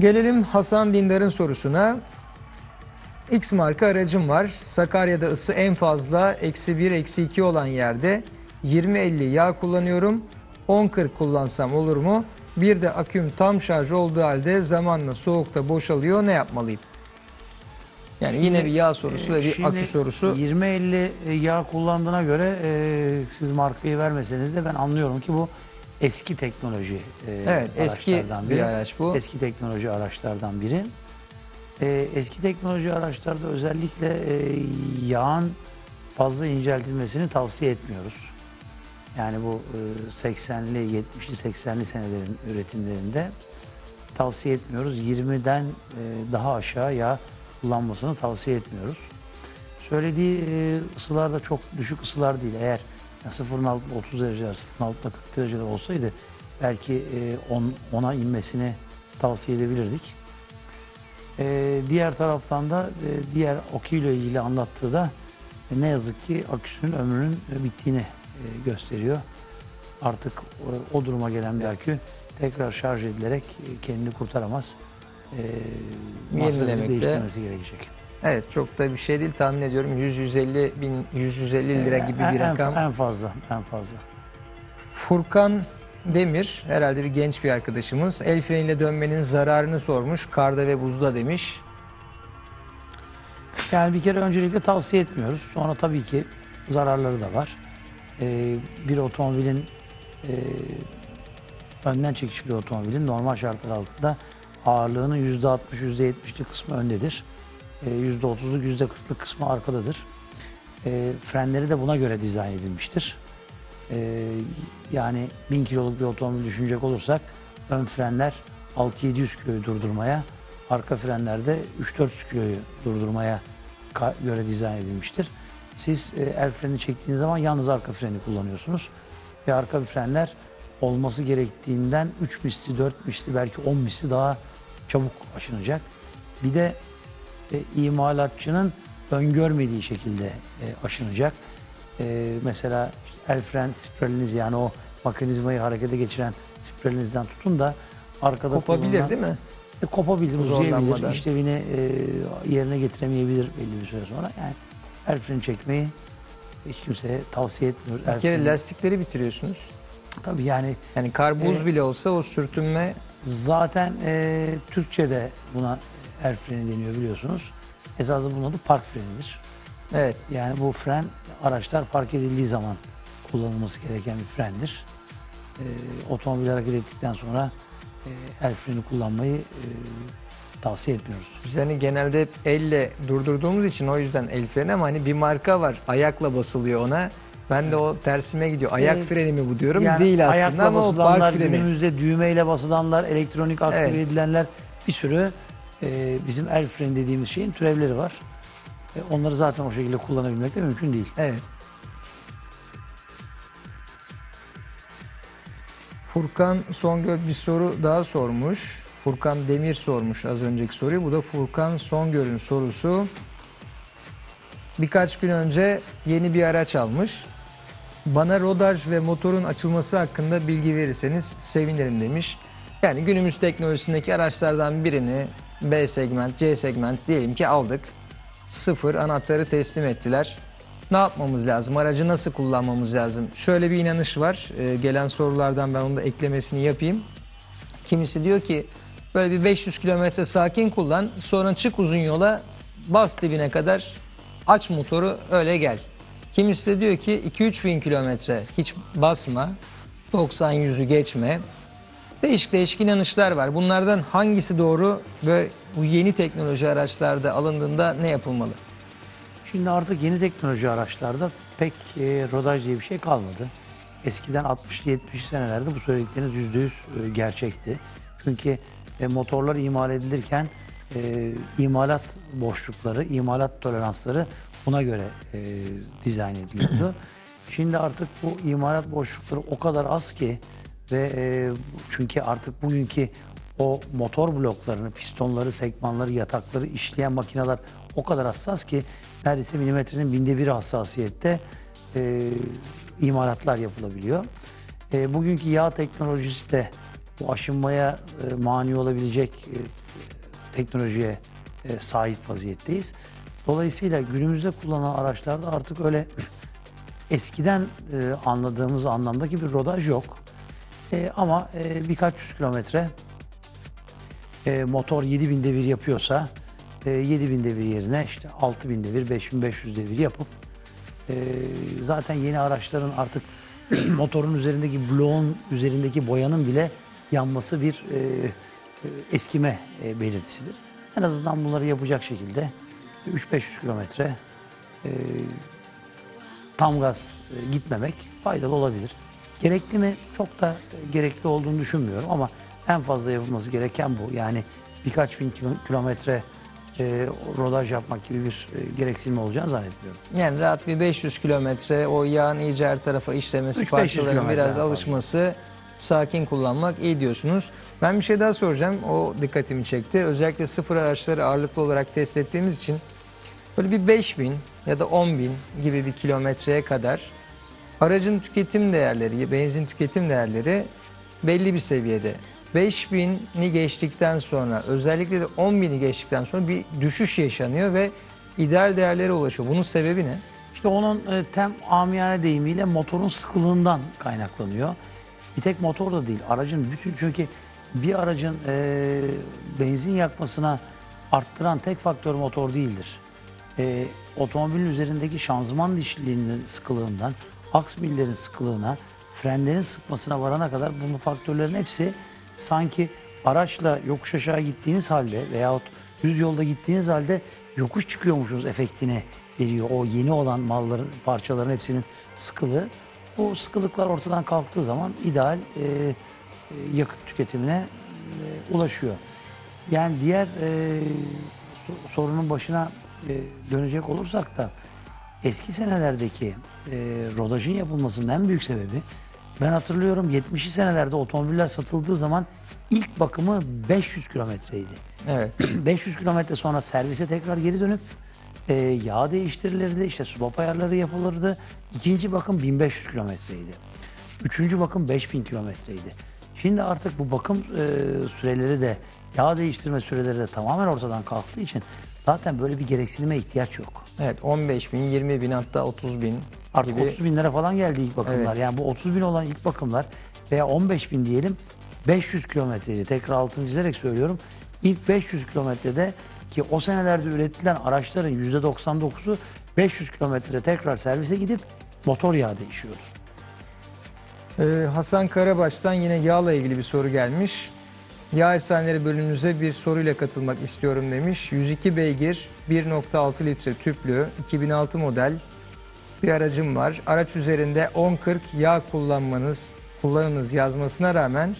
Gelelim Hasan Dindar'ın sorusuna. X marka aracım var. Sakarya'da ısı en fazla eksi 1, eksi 2 olan yerde 20-50 yağ kullanıyorum. 10-40 kullansam olur mu? Bir de aküm tam şarj olduğu halde zamanla soğukta boşalıyor. Ne yapmalıyım? Yani yine bir yağ sorusu ve bir Şimdi akü sorusu. 20-50 yağ kullandığına göre e, siz markayı vermeseniz de ben anlıyorum ki bu eski teknoloji e, Evet, eski araçlardan bir biri. araç bu. Eski teknoloji araçlardan biri. E, eski teknoloji araçlarda özellikle e, yağın fazla inceltilmesini tavsiye etmiyoruz. Yani bu e, 80'li, 70'li, 80'li senelerin üretimlerinde tavsiye etmiyoruz. 20'den e, daha aşağı yağ kullanmasını tavsiye etmiyoruz. Söylediği e, ısılar da çok düşük ısılar değil. Eğer yani sıfırın altında 30 dereceler, sıfırın altında 40 dereceler olsaydı belki e, 10 10'a inmesini tavsiye edebilirdik. E, diğer taraftan da e, diğer aküyle ilgili anlattığı da e, ne yazık ki aküsünün ömrünün bittiğini e, gösteriyor. Artık e, o duruma gelen bir akü tekrar şarj edilerek e, kendini kurtaramaz. E, Yenilemekte- değiştirmesi gerekecek. Evet çok da bir şey değil tahmin ediyorum 100-150 bin 100-150 lira gibi En- bir en- rakam. En fazla, en fazla. Furkan Demir herhalde bir genç bir arkadaşımız el freniyle dönmenin zararını sormuş. Karda ve buzda demiş. Yani bir kere öncelikle tavsiye etmiyoruz. Sonra tabii ki zararları da var. Ee, bir otomobilin e, önden çekiş bir otomobilin normal şartlar altında ağırlığının %60, %70'lik kısmı öndedir. Ee, %30'luk, %40'lık kısmı arkadadır. Ee, frenleri de buna göre dizayn edilmiştir. Ee, yani 1000 kiloluk bir otomobil düşünecek olursak ön frenler 6-700 kiloyu durdurmaya, arka frenler de 3-400 kiloyu durdurmaya göre dizayn edilmiştir. Siz e, el freni çektiğiniz zaman yalnız arka freni kullanıyorsunuz. Ve arka frenler olması gerektiğinden 3 misli, 4 misli belki 10 misli daha çabuk aşınacak. Bir de e, imalatçının öngörmediği şekilde e, aşınacak. E, mesela işte el fren spiraliniz yani o mekanizmayı harekete geçiren spiralinizden tutun da arkada Kopabilir kullanılan- değil mi? e, kopabilir, uzayabilir, işlevini e, yerine getiremeyebilir belli bir süre sonra. Yani el freni çekmeyi hiç kimseye tavsiye etmiyoruz. Bir kere lastikleri bitiriyorsunuz. Tabii yani Yani kar buz Evet. bile olsa o sürtünme zaten e, Türkçe'de buna el freni deniyor biliyorsunuz. Esasında bunun adı park frenidir. evet Yani bu fren araçlar park edildiği zaman kullanılması gereken bir frendir. E, otomobil hareket ettikten sonra e, el freni kullanmayı e, tavsiye etmiyoruz. biz hani genelde hep elle durdurduğumuz için o yüzden el freni ama hani bir marka var ayakla basılıyor ona. Ben de o tersime gidiyor. Ayak Evet. freni mi bu diyorum. Yani Değil aslında ama o park freni. günümüzde düğmeyle basılanlar, elektronik aktive Evet. edilenler bir sürü e, bizim el freni dediğimiz şeyin türevleri var. E, onları zaten o şekilde kullanabilmek de mümkün değil. Evet. Furkan Songöl bir soru daha sormuş. Furkan Demir sormuş az önceki soruyu. Bu da Furkan Songöl'ün sorusu. Birkaç gün önce yeni bir araç almış. Bana rodaj ve motorun açılması hakkında bilgi verirseniz sevinirim demiş. Yani günümüz teknolojisindeki araçlardan birini B segment, C segment diyelim ki aldık. Sıfır anahtarı teslim ettiler. Ne yapmamız lazım? Aracı nasıl kullanmamız lazım? Şöyle bir inanış var. Ee, gelen sorulardan ben onu da eklemesini yapayım. Kimisi diyor ki böyle bir 500 kilometre sakin kullan. Sonra çık uzun yola bas dibine kadar aç motoru öyle gel. Kimisi de diyor ki 2-3 bin kilometre hiç basma. 90-100'ü geçme. Değişik değişik inanışlar var. Bunlardan hangisi doğru ve bu yeni teknoloji araçlarda alındığında ne yapılmalı? Şimdi artık yeni teknoloji araçlarda pek e, rodaj diye bir şey kalmadı. Eskiden 60-70 senelerde bu söyledikleriniz %100 e, gerçekti. Çünkü e, motorlar imal edilirken e, imalat boşlukları, imalat toleransları buna göre e, dizayn ediliyordu. Şimdi artık bu imalat boşlukları o kadar az ki ve e, çünkü artık bugünkü o motor bloklarını, pistonları, sekmanları, yatakları işleyen makineler o kadar hassas ki neredeyse milimetrenin binde biri hassasiyette e, imalatlar yapılabiliyor. E, bugünkü yağ teknolojisi de bu aşınmaya e, mani olabilecek e, teknolojiye e, sahip vaziyetteyiz. Dolayısıyla günümüzde kullanılan araçlarda artık öyle eskiden e, anladığımız anlamdaki bir rodaj yok. E, ama e, birkaç yüz kilometre e, motor 7000 devir yapıyorsa e, 7000 devir yerine işte 6000 devir, 5500 devir yapıp e, zaten yeni araçların artık motorun üzerindeki bloğun üzerindeki boyanın bile yanması bir e, e, eskime e, belirtisidir. En azından bunları yapacak şekilde 3-500 kilometre e, tam gaz e, gitmemek faydalı olabilir. Gerekli mi? Çok da gerekli olduğunu düşünmüyorum ama en fazla yapılması gereken bu. Yani birkaç bin kilo- kilometre e, rodaj yapmak gibi bir e, gereksinim olacağını zannetmiyorum. Yani rahat bir 500 kilometre o yağın iyice her tarafa işlemesi, 300-500 parçaların biraz en fazla. alışması, sakin kullanmak iyi diyorsunuz. Ben bir şey daha soracağım. O dikkatimi çekti. Özellikle sıfır araçları ağırlıklı olarak test ettiğimiz için böyle bir 5000 ya da 10000 gibi bir kilometreye kadar aracın tüketim değerleri, benzin tüketim değerleri belli bir seviyede. 5000'i geçtikten sonra özellikle de 10.000'i geçtikten sonra bir düşüş yaşanıyor ve ideal değerlere ulaşıyor. Bunun sebebi ne? İşte onun e, tem amiyane deyimiyle motorun sıkılığından kaynaklanıyor. Bir tek motor da değil, aracın bütün çünkü bir aracın e, benzin yakmasına arttıran tek faktör motor değildir. E, otomobilin üzerindeki şanzıman dişliliğinin sıkılığından, aks millerin sıkılığına, frenlerin sıkmasına varana kadar bu faktörlerin hepsi sanki araçla yokuş aşağı gittiğiniz halde veyahut düz yolda gittiğiniz halde yokuş çıkıyormuşsunuz efektini veriyor. O yeni olan malların, parçaların hepsinin sıkılığı. Bu sıkılıklar ortadan kalktığı zaman ideal e, e, yakıt tüketimine e, ulaşıyor. Yani diğer e, so- sorunun başına e, dönecek olursak da eski senelerdeki e, rodajın yapılmasının en büyük sebebi ben hatırlıyorum 70'li senelerde otomobiller satıldığı zaman ilk bakımı 500 kilometreydi. Evet. 500 kilometre sonra servise tekrar geri dönüp e, yağ değiştirilirdi, işte swap ayarları yapılırdı. İkinci bakım 1500 kilometreydi. Üçüncü bakım 5000 kilometreydi. Şimdi artık bu bakım e, süreleri de yağ değiştirme süreleri de tamamen ortadan kalktığı için zaten böyle bir gereksinime ihtiyaç yok. Evet 15 bin, 20 bin hatta 30 bin Artık gibi. 30 bin lira falan geldi ilk bakımlar. Evet. Yani bu 30 bin olan ilk bakımlar veya 15 bin diyelim 500 kilometreydi. Tekrar altını çizerek söylüyorum. İlk 500 kilometrede ki o senelerde üretilen araçların %99'u 500 kilometrede tekrar servise gidip motor yağı değişiyordu. Ee, Hasan Karabaş'tan yine yağla ilgili bir soru gelmiş. Yağ efsaneleri bölümümüze bir soruyla katılmak istiyorum demiş. 102 beygir 1.6 litre tüplü 2006 model bir aracım var. Araç üzerinde 10-40 yağ kullanmanız, kullanınız yazmasına rağmen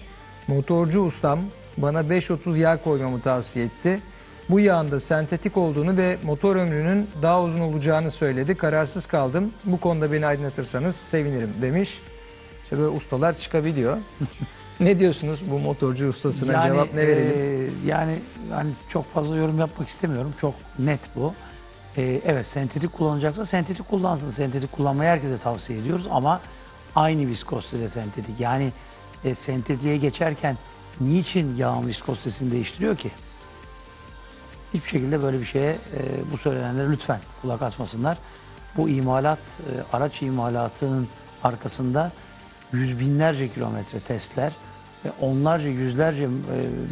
motorcu ustam bana 5.30 yağ koymamı tavsiye etti. Bu yağın da sentetik olduğunu ve motor ömrünün daha uzun olacağını söyledi. Kararsız kaldım. Bu konuda beni aydınlatırsanız sevinirim demiş. İşte böyle ustalar çıkabiliyor. ne diyorsunuz bu motorcu ustasına cevap ne verelim? e, yani hani çok fazla yorum yapmak istemiyorum. Çok net bu. E, evet sentetik kullanacaksa sentetik kullansın. Sentetik kullanmayı herkese tavsiye ediyoruz ama aynı viskozite sentetik. Yani e, sentetiğe geçerken niçin yağın viskozitesini değiştiriyor ki? Hiçbir şekilde böyle bir şeye e, bu söylenenlere lütfen kulak asmasınlar. Bu imalat, e, araç imalatının arkasında yüz binlerce kilometre testler ve onlarca yüzlerce e,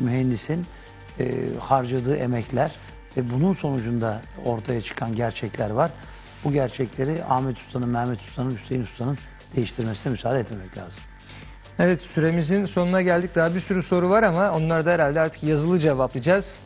mühendisin e, harcadığı emekler ve bunun sonucunda ortaya çıkan gerçekler var. Bu gerçekleri Ahmet Usta'nın, Mehmet Usta'nın, Hüseyin Usta'nın değiştirmesine müsaade etmemek lazım. Evet süremizin sonuna geldik. Daha bir sürü soru var ama onları da herhalde artık yazılı cevaplayacağız.